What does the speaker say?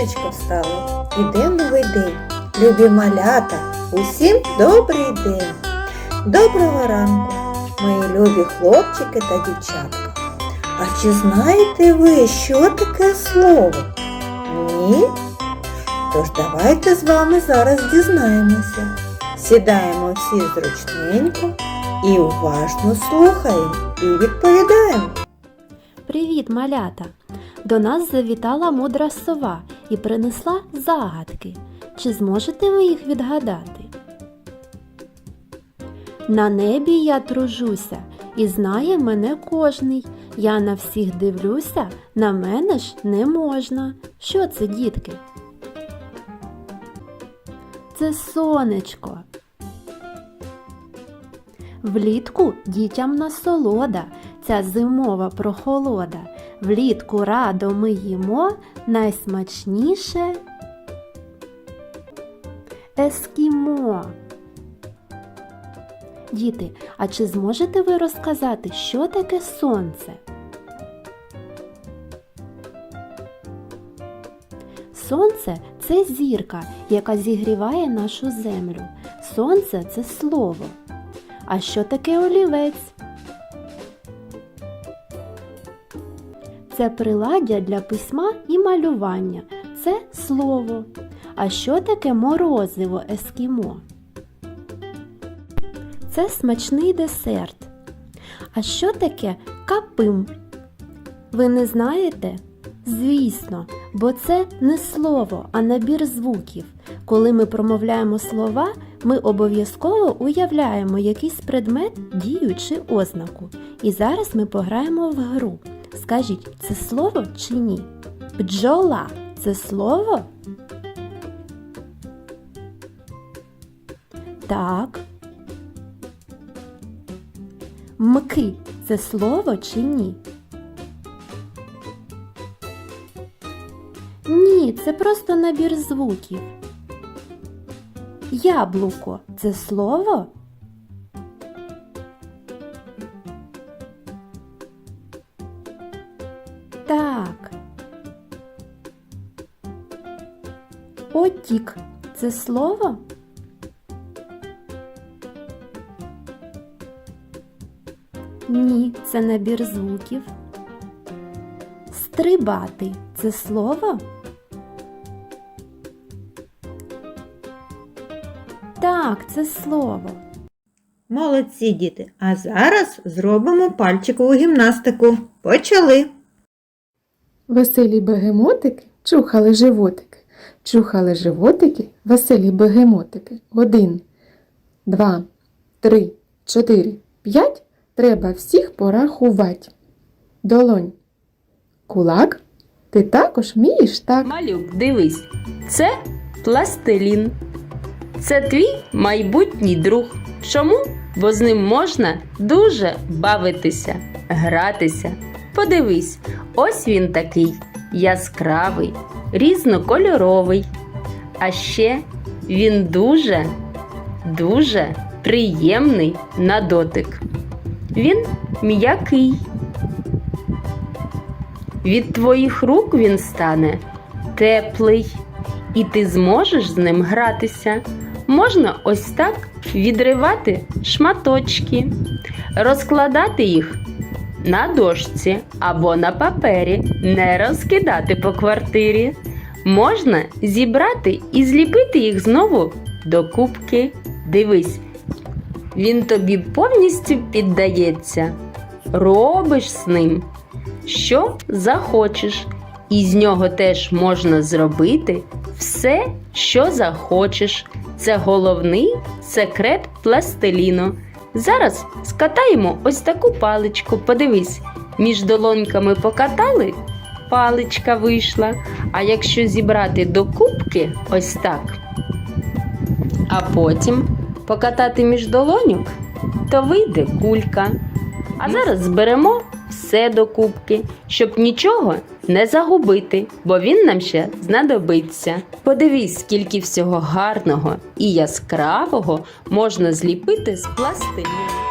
сонечко встало, іде новий день. Любі малята, усім добрий день. Доброго ранку, мої любі хлопчики та дівчатка. А чи знаєте ви, що таке слово? Ні? Тож давайте з вами зараз дізнаємося. Сідаємо всі зручненько і уважно слухаємо і відповідаємо. Привіт, малята! До нас завітала мудра сова і принесла загадки. Чи зможете ви їх відгадати? На небі я тружуся, і знає мене кожний. Я на всіх дивлюся, на мене ж не можна. Що це, дітки? Це сонечко. Влітку дітям насолода, ця зимова прохолода. Влітку радо ми їмо найсмачніше ескімо. Діти, а чи зможете ви розказати, що таке сонце? Сонце це зірка, яка зігріває нашу землю. Сонце це слово. А що таке олівець? Це приладдя для письма і малювання. Це слово. А що таке морозиво ескімо? Це смачний десерт. А що таке капим? Ви не знаєте? Звісно, бо це не слово, а набір звуків. Коли ми промовляємо слова, ми обов'язково уявляємо якийсь предмет, дію чи ознаку. І зараз ми пограємо в гру. Скажіть, це слово чи ні? Бджола це слово? Так. Мки це слово чи ні? Ні, це просто набір звуків. Яблуко це слово? Так. Потік це слово? Ні, це набір звуків. Стрибати це слово? Так, це слово. Молодці діти! А зараз зробимо пальчикову гімнастику. Почали! Веселі бегемотики чухали животики. Чухали животики, веселі бегемотики. Один, два, три, чотири, п'ять. Треба всіх порахувати. Долонь. Кулак. Ти також вмієш так. Малюк, дивись, це пластилін. Це твій майбутній друг. Чому? Бо з ним можна дуже бавитися, гратися. Подивись, ось він такий яскравий, різнокольоровий. А ще він дуже, дуже приємний на дотик. Він м'який. Від твоїх рук він стане теплий, і ти зможеш з ним гратися. Можна ось так відривати шматочки, розкладати їх на дошці або на папері, не розкидати по квартирі. Можна зібрати і зліпити їх знову до кубки. Дивись, він тобі повністю піддається. Робиш з ним що захочеш, і з нього теж можна зробити все, що захочеш. Це головний секрет пластиліну. Зараз скатаємо ось таку паличку. Подивись, між долоньками покатали, паличка вийшла. А якщо зібрати до кубки ось так, а потім покатати між долоньок, то вийде кулька. А зараз зберемо все до кубки, щоб нічого не загубити, бо він нам ще знадобиться. Подивись, скільки всього гарного і яскравого можна зліпити з пластиліну.